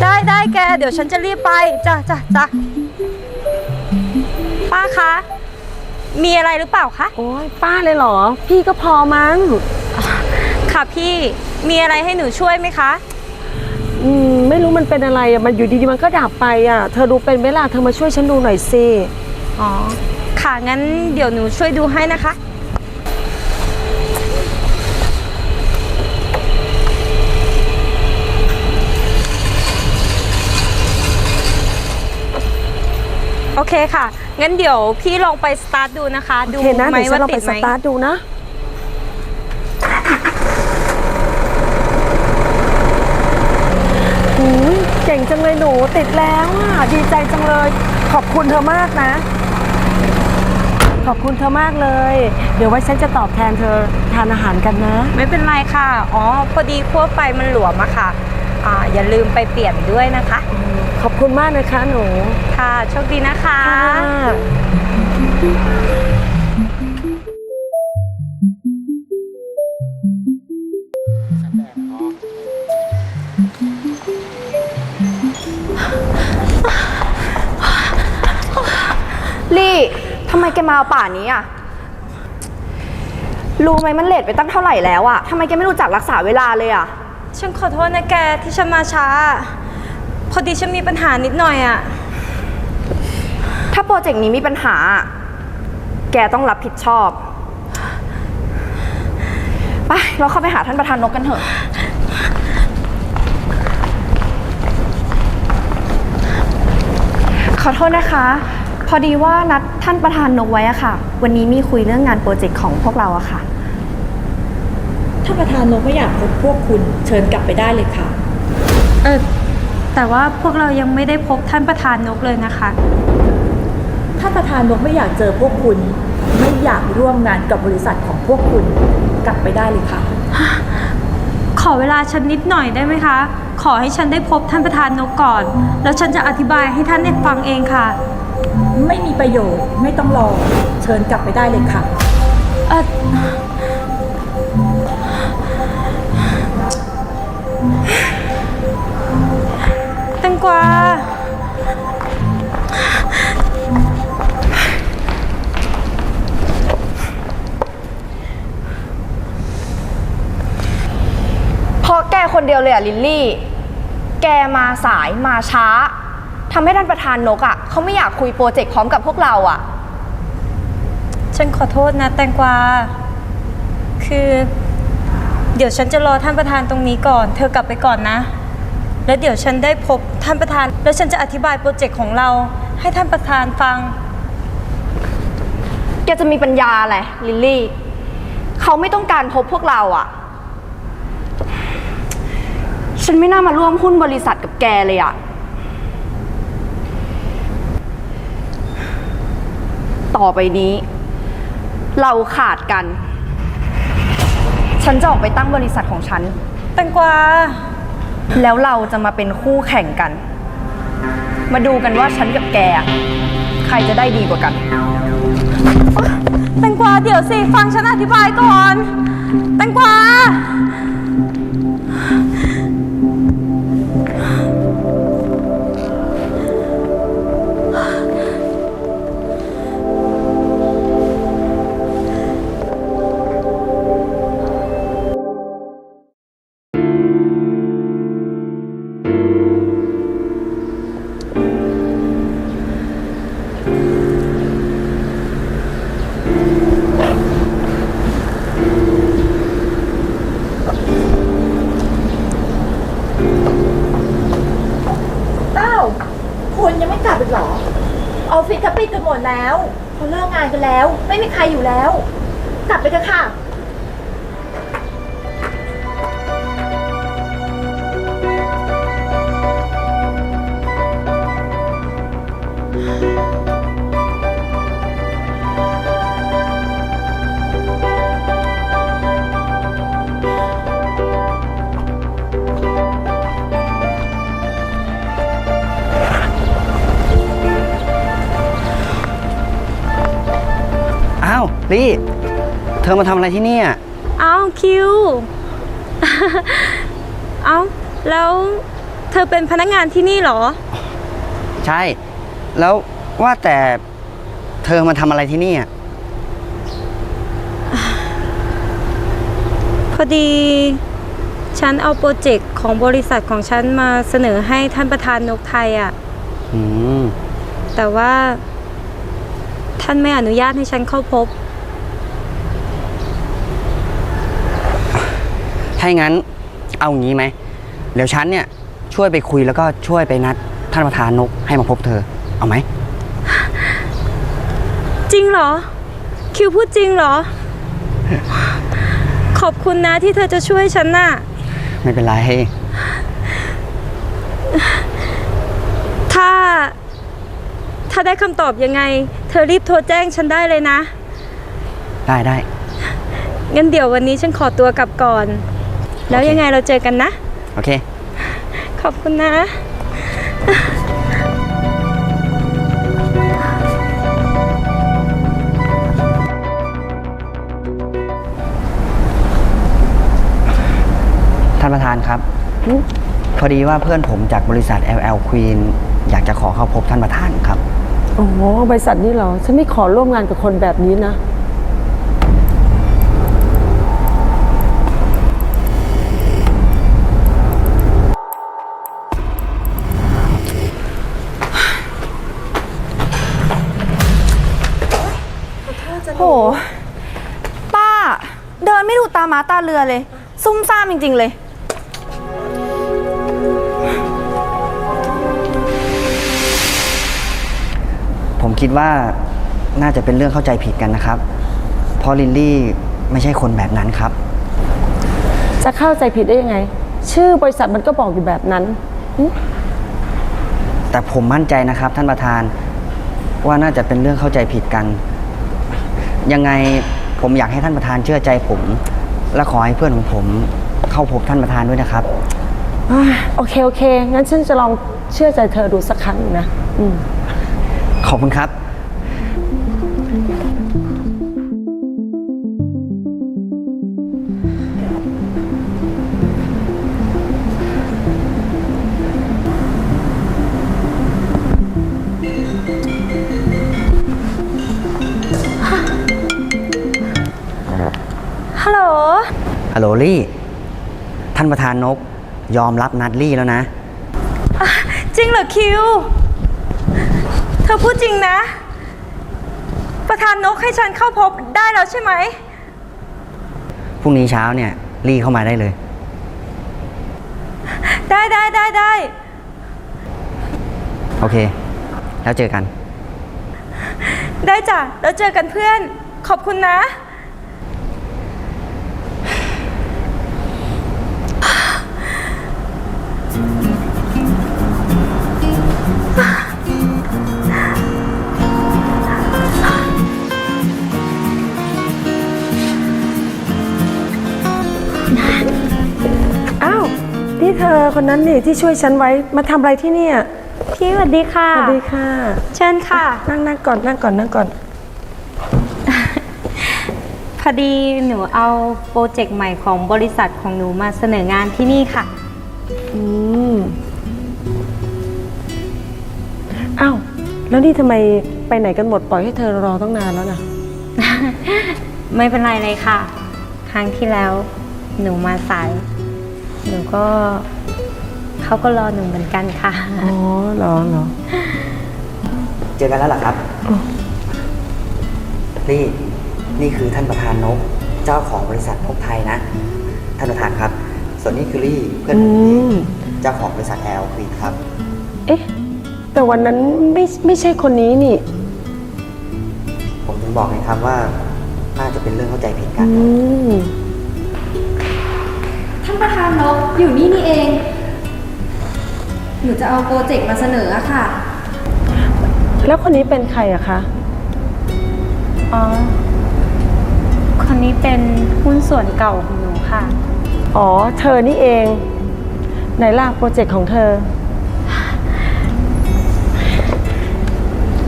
ได้ได้แก เดี๋ยวฉันจะรีบไปจ้ะจ้ะจ้ะป้าคะ มีอะไรหรือเปล่าคะ โอ้ยป้าเลยเหรอ พี่ก็พอมั้ง ค่ะพี่มีอะไรให้หนูช่วยไหมคะ อืมไม่รู้มันเป็นอะไรอะมันอยู่ดีๆมันก็ดับไปอะ เธอดูเป็นไหมล่ะเธอมาช่วยฉันดูหน่อยสิ อ๋อ ค่ะงั้นเดี๋ยวหนูช่วยดูให้นะคะ โอเคค่ะ งั้นเดี๋ยวพี่ลองไปสตาร์ทดูนะคะ ดูโอเคนะไหมเดี๋ยวฉัว่านลองติไปดสไหมตาร์ทดูนะหืมเก่งจังเลยหนูติดแล้วอะดีใจจังเลย ขอบคุณเธอมากนะ ขอบคุณเธอมากเลย เดี๋ยวไว้ฉันจะตอบแทนเธอทานอาหารกันนะ ไม่เป็นไรค่ะ อ๋อ พอดีขั้วไฟมันหลวมอะค่ะ อ่า อย่าลืมไปเปลี่ยนด้วยนะคะ ขอบคุณมากนะคะหนู ค่ะโชคดีนะคะ ลี่ ทำไมแกมาเอาป่านนี้อะรู้ไหมมันเลทไปตั้งเท่าไหร่แล้วอะทำไมแกไม่รู้จักรักษาเวลาเลยอะฉันขอโทษนะแกที่ฉันมาช้า พอดีฉันมีปัญหานิดหน่อยอะถ้าโปรเจกต์นี้มีปัญหาอะแกต้องรับผิดชอบ ไป เราเข้าไปหาท่านประธานนกกันเถอะ ขอโทษนะคะ พอดีว่านัดท่านประธานนกไว้อะค่ะ วันนี้มีคุยเรื่องงานโปรเจกต์ของพวกเราอะค่ะถ้าประธานนกไม่อยากพบพวกคุณเชิญกลับไปได้เลยค่ะ เออ แต่ว่าพวกเรายังไม่ได้พบท่านประธานนกเลยนะคะ ถ้าประธานนกไม่อยากเจอพวกคุณ ไม่อยากร่วมงานกับบริษัทของพวกคุณกลับไปได้เลยค่ะ ขอเวลาฉันนิดหน่อยได้ไหมคะ ขอให้ฉันได้พบท่านประธานนกก่อน แล้วฉันจะอธิบายให้ท่านได้ฟังเองค่ะ ไม่มีประโยชน์ไม่ต้องรอ เชิญกลับไปได้เลยค่ะ เออ กวาเพราะแกคนเดียวเลยอะลิลลี่ แกมาสายมาช้าทำให้ท่านประธานนกอะเขาไม่อยากคุยโปรเจกต์พร้อมกับพวกเราอะฉันขอโทษนะแตงกวา คือ เดี๋ยวฉันจะรอท่านประธานตรงนี้ก่อน เธอกลับไปก่อนนะ แล้วเดี๋ยวฉันได้พบท่านประธาน แล้วฉันจะอธิบายโปรเจกต์ของเรา ให้ท่านประธานฟัง แกจะมีปัญญาอะไรลิลลี่ เขาไม่ต้องการพบพวกเราอะฉันไม่น่ามาร่วมหุ้นบริษัทกับแกเลยอะต่อไปนี้ เราขาดกัน ฉันจะออกไปตั้งบริษัทของฉัน แตงกวา แล้วเราจะมาเป็นคู่แข่งกัน มาดูกันว่าฉันกับแก ใครจะได้ดีกว่ากันแตงกวาเดี๋ยวสิ ฟังฉันอธิบายก่อน แตงกวา อ้าวคุณยังไม่กลับอีกเหรอ ออฟฟิศเขาปิดกันหมดแล้วเขาเลิกงานกันแล้ว ไม่มีใครอยู่แล้ว กลับไปเถอะค่ะาวลี่เธอมาทำอะไรที่เนี่ยเอาคิว เอาแล้วเธอเป็นพนักงานที่นี่เหรอ ใช่ แล้วว่าแต่เธอมาทำอะไรที่นี่อะพอดี ฉันเอาโปรเจกต์ของบริษัทของฉันมาเสนอให้ท่านประธานนกไทยอะ่ะ อืม แต่ว่า ท่านไม่อนุญาตให้ฉันเข้าพบ ถ้าอย่างนั้นเอาอย่างนี้ไหมเดี๋ยวฉันเนี่ยช่วยไปคุยแล้วก็ช่วยไปนัด ท่านประธานนกให้มาพบเธอ เอาไหม จริงเหรอ คิวพูดจริงเหรอ ขอบคุณนะที่เธอจะช่วยฉันน่ะ ไม่เป็นไร ถ้าถ้าได้คำตอบยังไง เธอรีบโทรแจ้งฉันได้เลยนะ ได้ได้ งั้นเดี๋ยววันนี้ฉันขอตัวกลับก่อน แล้วโอเคยังไงเราเจอกันนะ โอเค ขอบคุณนะท่านประธานครับ พอดีว่าเพื่อนผมจากบริษัท LL Queen อยากจะขอเข้าพบท่านประธานครับ โอ้โหบริษัทนี้เหรอ ฉันไม่ขอร่วมงานกับคนแบบนี้นะ โห ป้า เดินไม่ดูตาม้าตาเรือเลย ซุ่มซ่ามจริง ๆ เลย คิดว่าน่าจะเป็นเรื่องเข้าใจผิดกันนะครับ เพราะลินลี่ไม่ใช่คนแบบนั้นครับ จะเข้าใจผิดได้ยังไง ชื่อบริษัทมันก็บอกอยู่แบบนั้น แต่ผมมั่นใจนะครับ ท่านประธานว่าน่าจะเป็นเรื่องเข้าใจผิดกัน ยังไงผมอยากให้ท่านประธานเชื่อใจผม และขอให้เพื่อนของผมเข้าพบท่านประธานด้วยนะครับ อ่าโอเค โอเค งั้นฉันจะลองเชื่อใจเธอดูสักครั้งหนึ่งนะ อืม ขอบคุณครับ ฮัลโหล ฮัลโหลลี่ ท่านประธานนก ยอมรับนัดลี่แล้วนะ จริงเหรอคิวเธอพูดจริงนะ ประธานนกให้ฉันเข้าพบได้แล้วใช่ไหม พรุ่งนี้เช้าเนี่ยลี่เข้ามาได้เลย ได้ได้ได้ได้โอเค แล้วเจอกัน ได้จ้ะแล้วเจอกันเพื่อน ขอบคุณนะ นี่เธอคนนั้นนี่ที่ช่วยฉันไว้มาทำอะไรที่เนี่ยพี่สวัสดีค่ะ สวัสดีค่ะ เชิญค่ะ นั่งนั่งก่อนนั่งก่อนนั่งก่อน พอดีหนูเอาโปรเจกต์ใหม่ของบริษัทของหนูมาเสนองานที่นี่ค่ะ อืมอ้าวแล้วนี่ทำไมไปไหนกันหมดปล่อยให้เธอรอตั้งนานแล้วนะไม่เป็นไรเลยค่ะ ครั้งที่แล้วหนูมาสาย หนูก็เขาก็รอหนูเหมือนกันค่ะ อ๋อเหรอเหรอเจอกันแล้วเหรอครับ นี่นี่คือท่านประธานนก เจ้าของบริษัทนกไทยนะ ท่านประธานครับ ส่วนนี้คือลี่เพื่อนผมเองอืมเจ้าของบริษัทแอลควีนครับ เอ๊ะ แต่วันนั้นไม่ไม่ใช่คนนี้นี่ ผมถึงบอกไงครับว่าน่าจะเป็นเรื่องเข้าใจผิดกัน อืมท่านประธานนกอยู่นี่นี่เอง หนูจะเอาโปรเจกต์มาเสนออะค่ะ แล้วคนนี้เป็นใครอะคะ อ๋อ คนนี้เป็นหุ้นส่วนเก่าของหนูค่ะ อ๋อ เธอนี่เอง ไหนล่ะโปรเจกต์ของเธอ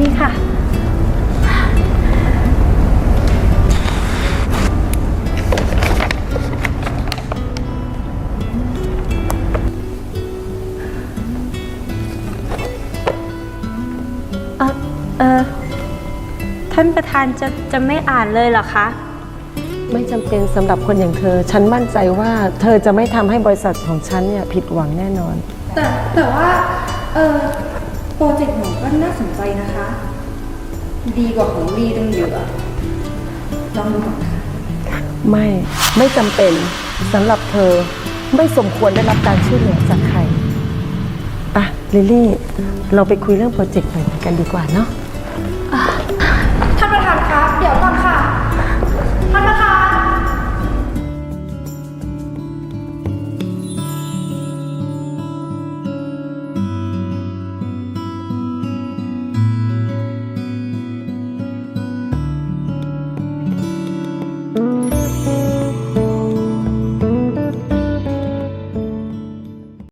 นี่ค่ะ ท่านประธานจะจะไม่อ่านเลยเหรอคะ ไม่จำเป็นสำหรับคนอย่างเธอ ฉันมั่นใจว่าเธอจะไม่ทำให้บริษัทของฉันเนี่ยผิดหวังแน่นอน แต่แต่ว่า เออโปรเจกต์หนูก็น่าสนใจนะคะ ดีกว่าของลีตั้งเยอะลองดูก่อนค่ะไม่ไม่จำเป็นสำหรับเธอไม่สมควรได้รับการช่วยเหลือจากใครอะลิลลี่ เราไปคุยเรื่องโปรเจกต์ใหม่กันดีกว่าเนาะ